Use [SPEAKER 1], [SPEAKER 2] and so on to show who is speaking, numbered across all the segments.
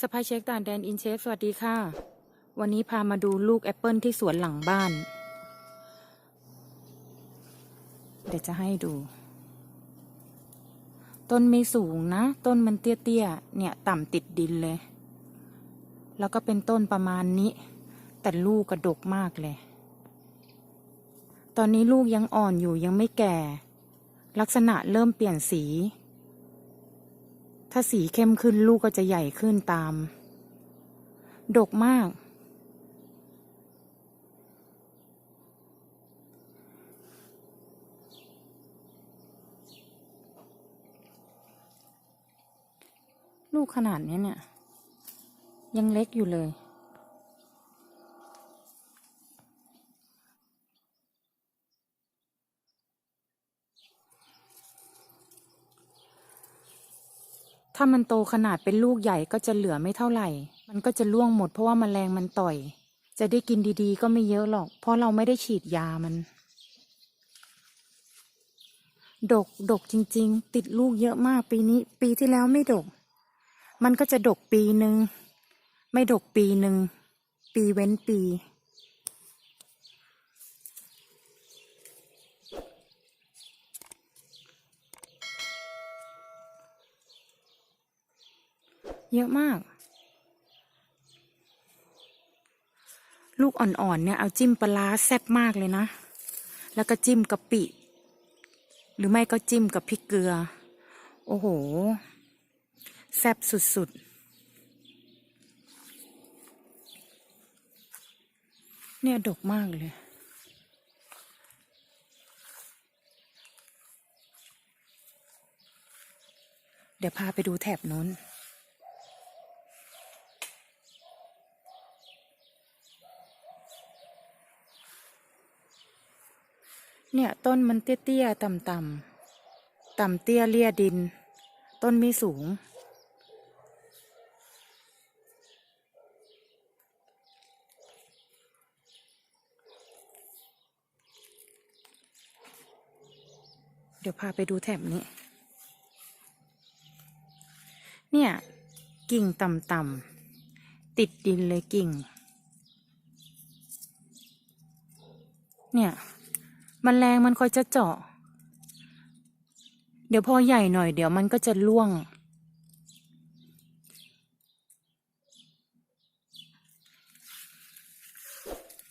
[SPEAKER 1] สปายเช็คต่างแดนอินเชฟสวัสดีค่ะ วันนี้พามาดูลูกแอปเปิลที่สวนหลังบ้าน เดี๋ยวจะให้ดู ต้นไม่สูงนะ ต้นมันเตี้ยๆ เนี่ยต่ำติดดินเลย แล้วก็เป็นต้นประมาณนี้ แต่ลูกกระดกมากเลย ตอนนี้ลูกยังอ่อนอยู่ยังไม่แก่ ลักษณะเริ่มเปลี่ยนสี ถ้าสีเข้มขึ้นลูกก็จะใหญ่ขึ้นตาม ดกมาก ลูกขนาดนี้เนี่ย ยังเล็กอยู่เลย ถ้ามันโตขนาดเป็นลูกใหญ่ก็จะเหลือไม่เท่าไหร่ มันก็จะล่วงหมดเพราะว่าแมลงมันต่อย จะได้กินดีๆ ก็ไม่เยอะหรอก เพราะเราไม่ได้ฉีดยามัน ดก ดกจริง ๆ ติดลูกเยอะมากปีนี้ ปีที่แล้วไม่ดก มันก็จะดกปีหนึ่ง ไม่ดกปีหนึ่ง ปีเว้นปี เยอะมาก ลูกอ่อนๆเนี่ยเอาจิ้มปลาร้าแซ่บมากเลยนะ แล้วก็จิ้มกะปิ หรือไม่ก็จิ้มกับพริกเกลือ โอ้โห แซ่บสุดๆเนี่ย ดกมากเลย เดี๋ยวพาไปดูแถบนู้น เนี่ยต้นมันเตี้ยๆต่ำๆต่ำเตี้ยเลี่ยดิน ต้นไม่สูง เดี๋ยวพาไปดูแถบนี้ เนี่ย กิ่งต่ำๆติดดินเลยกิ่ง เนี่ย มันแมลงมันคอยจะเจาะ เดี๋ยวพอใหญ่หน่อยเดี๋ยวมันก็จะล่วง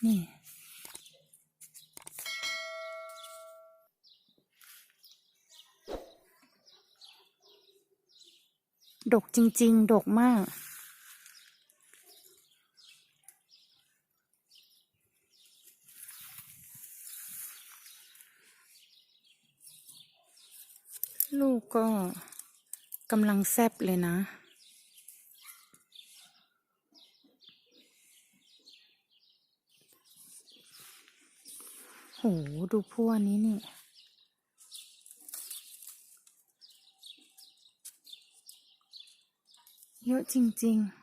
[SPEAKER 1] นี่ดกจริง ๆ ดกมาก ลูกก็กำลังแซบเลยนะ โห ดูพวกนี้นี่เยอะจริง ๆ